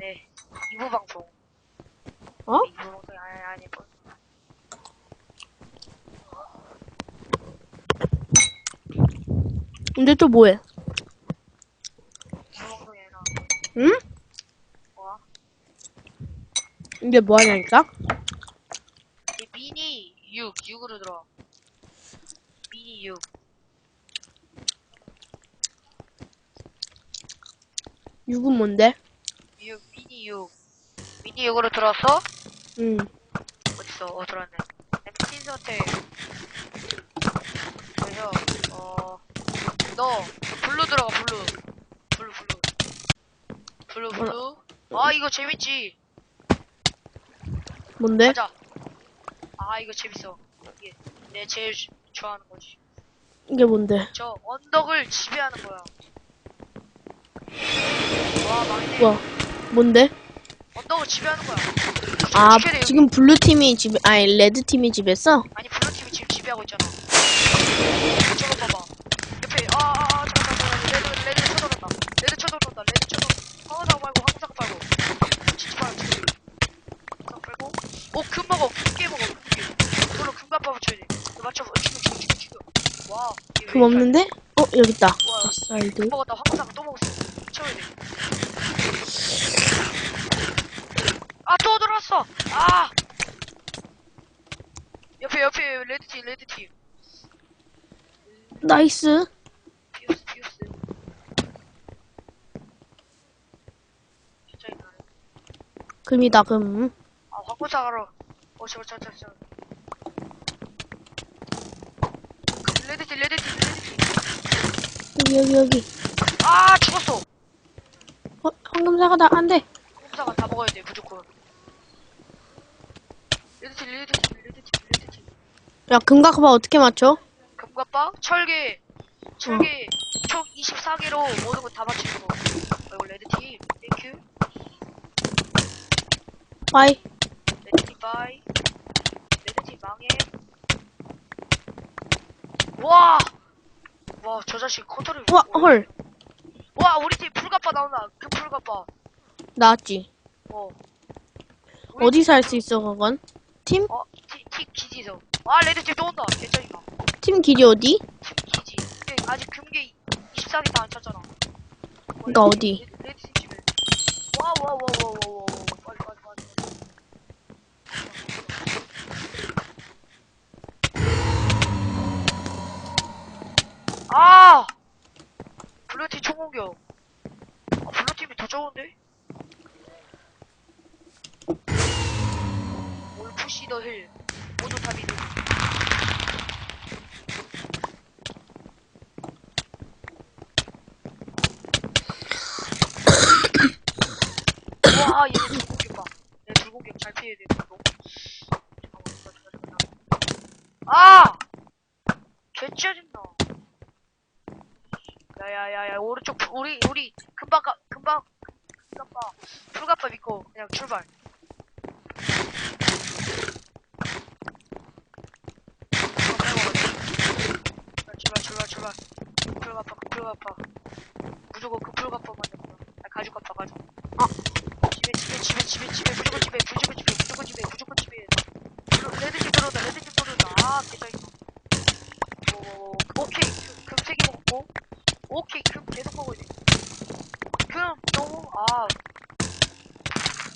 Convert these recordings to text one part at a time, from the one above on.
네. 2부 방송. 어? 2부 방송이 아니, 아니, 뭐. 근데 또 뭐해? 2부 방송이 아니라. 응? 뭐야? 이게 뭐 하냐니까? 이 미니 6, 6으로 들어와. 미니 6. 육은 뭔데? 6, 미니 6. 미니 6으로 들어왔어? 응. 어딨어? 어, 들어왔네. 엠틴 선택. 그래서, 어, 너, 블루 들어가, 블루. 블루, 블루. 블루, 블루. 아, 이거 재밌지? 뭔데? 가자. 아, 이거 재밌어. 이게 내 제일 주- 좋아하는 거지. 이게 뭔데? 저 언덕을 지배하는 거야. 와, 망했네. 뭔데? 언덕을 지배하는 거야. 아, 지켜야 돼, 지금 블루 팀이 집, 아니, 레드 팀이 집했어? 아니 블루 팀이 지금 지배하고 있잖아. 저거 봐봐. 옆에 아아아 잠깐만 잠깐만. 레드 레드 쳐들어온다. 레드 쳐들어온다. 레드 쳐들어. 항상 말고 항상 말고. 진짜 말고 항상 말고. 오금 먹어. 금깨 먹어 금깨. 그걸로 금갑바 붙여야 돼너 맞춰 죽여 죽여 죽여 죽여 와 이게 왜금 없는데? 어, 여기 있다. 와 사이드. 금 먹었다. 항상 또 먹었어. 채워야 돼아또 들 아 옆에 옆에 레드팀 레드팀 나이스. 진짜 이거 금이다, 금. 아 황고사가로 어 저거 저거 저거 저거 그 레드팀 레드팀 레드팀 여기, 여기, 여기. 아 죽었어 어, 황금사과다. 안 돼. 황고사가 다 먹어야 돼 무조건 레드팀 레드팀 레드팀 레드팀 야, 금각바 어떻게 맞춰? 금갑바 철개 철개 총 24개로 모든 거 다 맞추는 거 어, 이거 레드팀 땡큐 빠이. 레드팀 바이 레드팀 망해 와! 와, 저 자식 컨트롤 우와, 헐. 와, 우리 팀 풀갑바 나온다. 그 풀갑바. 나왔지. 어. 우리 어디서 할 수 있어, 그건? 팀? 어, 티, 티 기지에서. 와, 레드팀 또 온다. 개짜증나. 팀 길이 어디? 팀 기지. 근데 아직 금괴 24개 다안 찼잖아. 그니까 어디? 레드, 레드팀 집에. 와, 와, 와, 와, 와, 와, 와. 빨리, 빨리, 빨리. 아! 블루팀 총공격. 아, 블루팀이 더 적은데? 시더 힐. 모두 다 미드. 와, 얘네 불공격 봐. 얘 불공격 잘 피해야 돼, 이거. 아! 개짜증나. 야야야야 오른쪽 풀- 우리 우리 금방 가 금방 금방 풀갑바 믿고 그냥 출발. 출발 출발 출발 풀갑바 풀갑바 무조건 그 풀갑바만 잡아. 아 가죽 갑바 가죽. 아. 집에 집에 집에 집에 집에 무조건 집에 무조건 집에 무조건 집에 무조건 집에. 레드집 들어온다 레드집 들어온다. 아 개짜증나. 오, 오케이 금세개 먹고 오케이 금 계속 먹어야 돼금 너무 아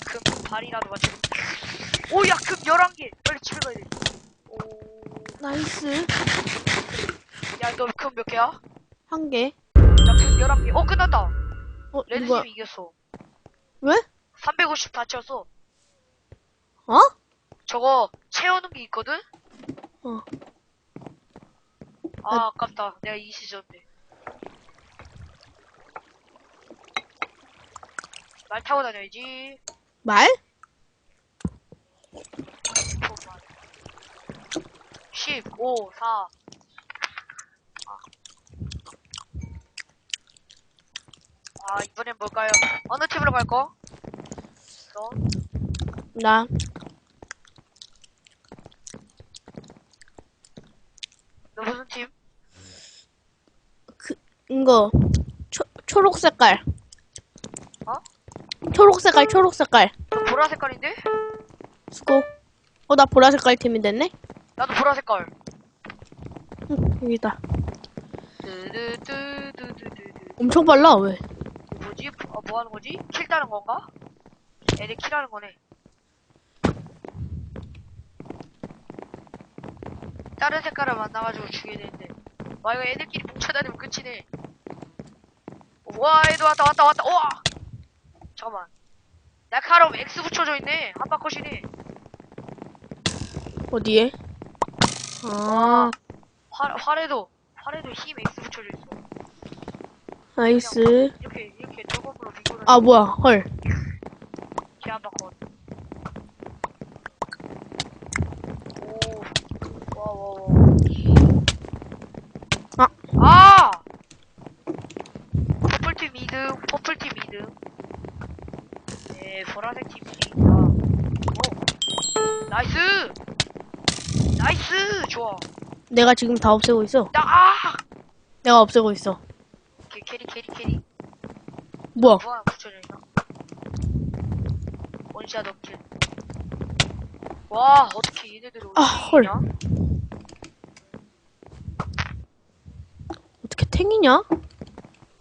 금 발이라도 맞추고 오야 금 11개 빨리 집에 가야 돼오야너 나이스. 금몇 개야? 한 개. 나금 11개 어 끝났다 어, 누가, 레드팀이 이겼어 왜? 350다 채웠어 어? 저거 채우는 게 있거든? 어. 아 아깝다 내가 이 시즌인데 말 타고 다녀야지 말? 15, 4. 아, 이번엔 뭘까요? 어느 팀으로 갈 거? 너? 나. 너 무슨 팀? 이거. 초, 초록 색깔. 어? 초록 색깔, 초록 색깔. 저 보라 색깔인데? 수고. 어, 나 보라 색깔 팀이 됐네? 나도 보라 색깔. 응, 여기다. 엄청 빨라, 왜? 뭐 하는 거지? 킬 따는 건가? 애들 킬하는 거네. 다른 색깔을 만나가지고 죽여야 되는데. 와, 이거 애들끼리 뭉쳐다니면 끝이네. 와, 애들 왔다, 왔다, 왔다, 우와! 잠깐만. 날카로움 X 붙여져 있네. 한바컷이네. 어디에? 아, 활, 활에도, 활에도 힘 X 붙여져 있어. 나이스. 이렇게, 아, 뭐야, 헐. 와, 와. 아. 아! 퍼플팀 2등, 퍼플팀 2등. 네, 보라색 팀 2등이다. 오, 나이스! 나이스! 좋아. 내가 지금 다 없애고 있어. 나, 아! 내가 없애고 있어. 오케이, 캐리, 캐리, 캐리. 뭐야? 뭐 하나 붙여져 있나? 원샷 어킬. 와, 어떻게 얘네들이 아, 헐. 냐 어떻게 탱이냐?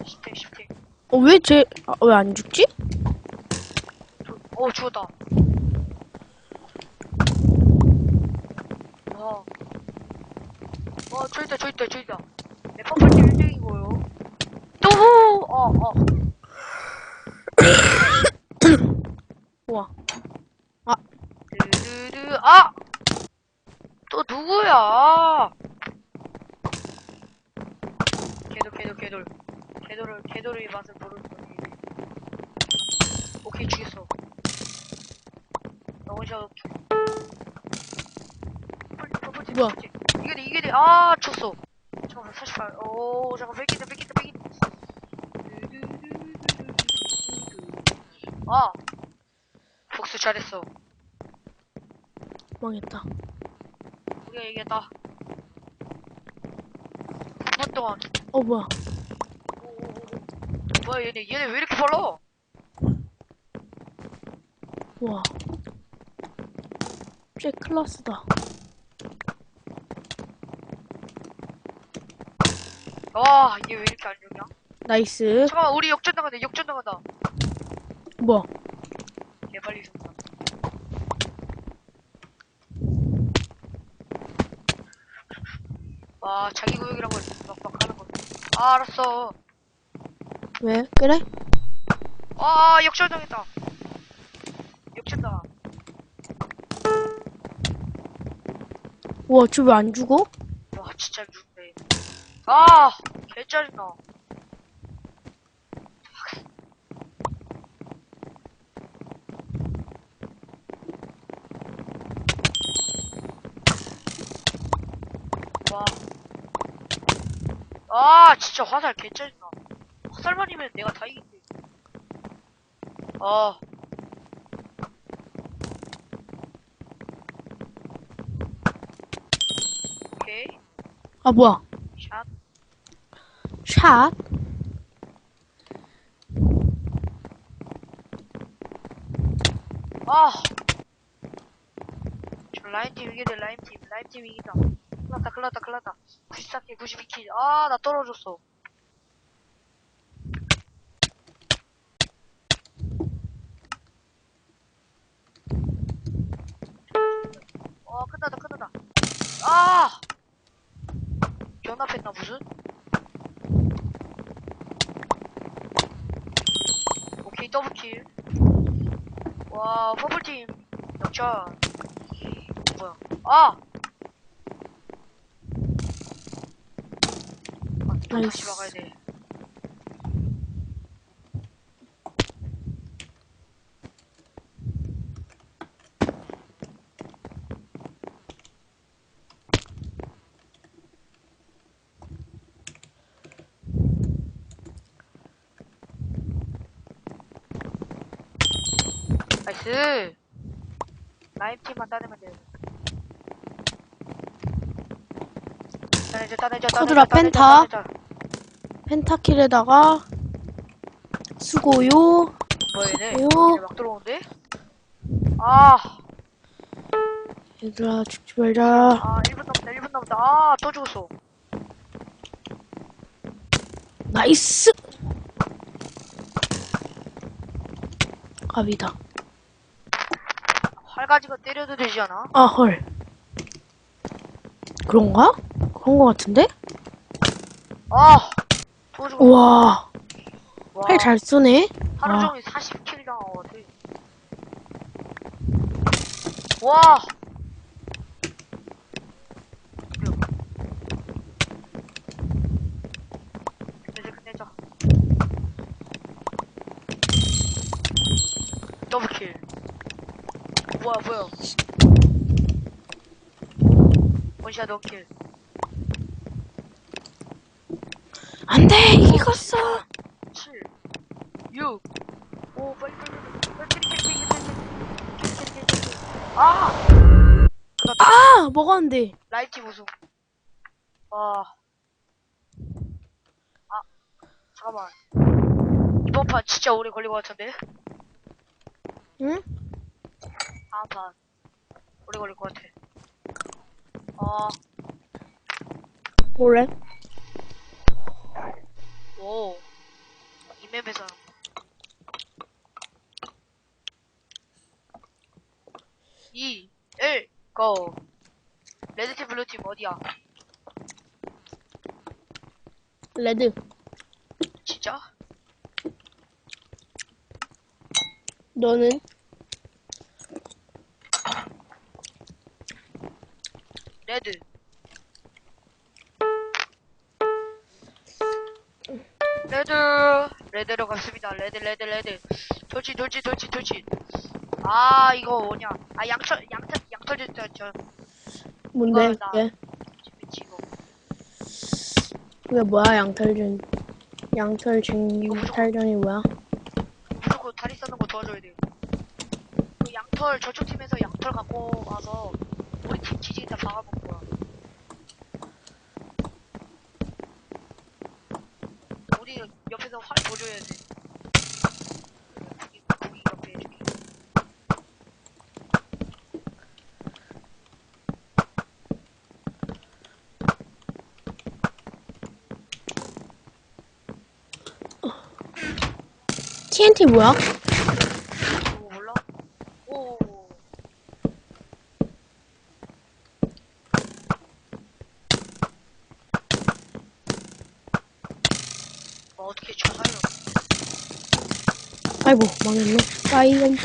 스택, 스택. 어, 왜 쟤, 아, 왜 안 죽지? 어, 죽었다. 와. 와, 저기 있다, 저기 있다, 저기 있다. 내 퍼플팀 1등이고요. 또! 어, 어. 우와. 드르르, 아! 또 누구야? 개돌, 개돌, 개돌. 개돌을, 개돌의 맛을 모르는 거지. 오케이, 죽였어. 나 원샷 오케이. 뭐야? 이게 돼, 이게 돼. 아, 쳤어. 잠깐만, 48. 오, 잠깐, 뺏긴다, 뺏긴다, 뺏긴다. 아! 복수 잘했어. 망했다. 우리가 이겼다. 9분 동안. 어, 뭐야. 뭐야, 얘네, 얘네 왜 이렇게 빨라? 우와. 쟤 클라스다. 와, 얘 왜 이렇게 안 좋냐? 나이스. 잠깐만, 우리 역전 나간다, 역전 나간다. 뭐야. 개 빨리 속다. 와, 자기 구역이란 걸 막막 하는 거. 아, 알았어. 왜? 그래? 아, 역전 당했다. 역전 당. 우와, 쟤왜안 죽어? 와, 진짜 죽네. 아, 개 짜증나. 와. 아, 진짜 화살 개 짜증나. 화살만이면 내가 다 이긴데. 아. 오케이. 아, 뭐야. 샷. 샷. 아! 저 라인팀 이기네, 라인팀. 라인팀 이긴다. 큰일났다, 큰일났다, 큰일났다. 94킬, 92킬. 아, 나 떨어졌어. 와, 끝나다, 끝나다. 아! 연합했나, 무슨? 오케이, 더블킬. 와, 퍼플팀. 역전. 뭐야. 아! 아, 또 다시. 막아야 돼. 나이스. 라임팀만 따내면 돼. 따내자, 따내자, 커드라 따내자, 펜타. 따내자. 펜타킬에다가 수고요. 뭐야 얘네? 오. 얘네 막 들어오는데? 아, 얘들아, 죽지 말자. 아 1분 남았다 1분 남았다 아 또 죽었어 나이스! 갑이다. 활가지가 때려도 되지 않아? 아, 헐. 그런가? 그런 거 같은데? 아 우와, 와, 활 잘 쏘네. 하루 아. 종일 40킬 당한 것 같아. 와. 끝내자 끝내자 더블킬. 뭐야 뭐야. 원샷 원킬 안 돼! 이겼어 7, 6, 5, 빨리, 빨리, 빨리, 아! 아! 먹었는데! 라이트 보소. 아. 아. 잠깐만. 이번 판 진짜 오래 걸릴 것 같은데? 응? 다음 판. 오래 걸릴 것 같아. 어. 뭐래? 오. 이 맵에서. 이, 일, 고. 레드팀, 블루팀 어디야? 레드. 진짜? 너는? 갔습니다. 레드, 레드, 레드. 돌진, 돌진, 돌진, 돌진. 아, 이거 뭐냐. 아, 양털, 양털, 양털 됐다, 저. 뭔데, 이거는 나. 그게? 미치고. 그게 뭐야, 양털전. 양털 쟁탈전이 뭐야? 무조건 다리 써는 거 도와줘야 돼요. 그 양털, 저쪽 팀에서 양털 갖고 와서 우리 팀 지지기다 박아본 거야. 우리 옆에서 활 보줘야 돼. 거기, 거기 옆에 해줄게. TNT 뭐야? 오, 몰라? 오. 뭐 어떻게 쳐가요? 아이고, 망했네. 빠이염.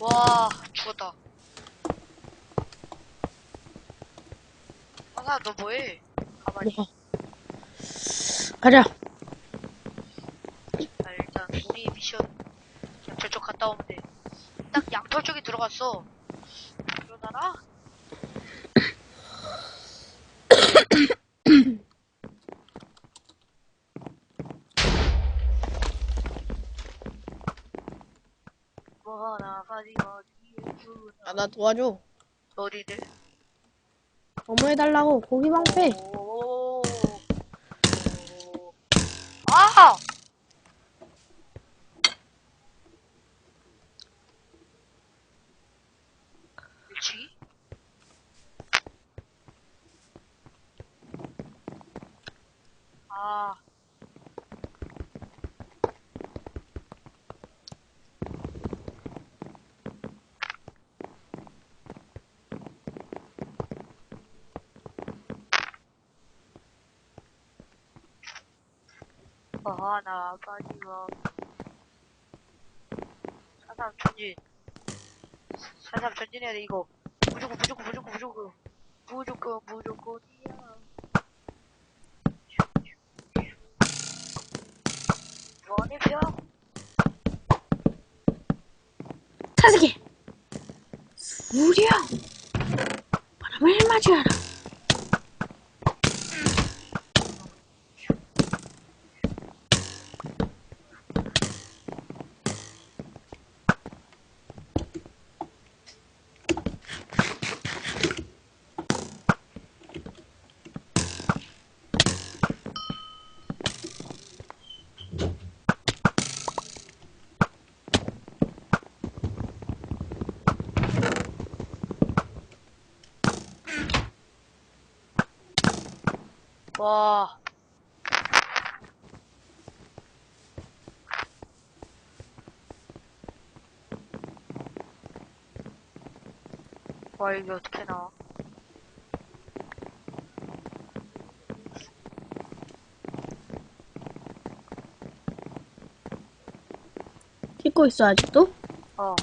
와, 죽었다. 아나 너 뭐해? 가만히. 뭐가? 가자. 자, 일단 우리 미션 그냥 저쪽 갔다 오면 돼. 딱 양털 쪽에 들어갔어. 그러다가 뭐 하나 가지고 어디에 아, 나 도와줘. 어디들? 어머 해달라고, 고기 방패. 오. Oh! 하나 빠지고 사삼 전진 사삼 전진해야 돼 이거 무조건 무조건 무조건 무조건 무조건 무조건이야 원해표 타스게. 무려. 바람을 맞이하라. 와. 와, 이게 어떻게 나와? 찍고 있어, 아직도? 어.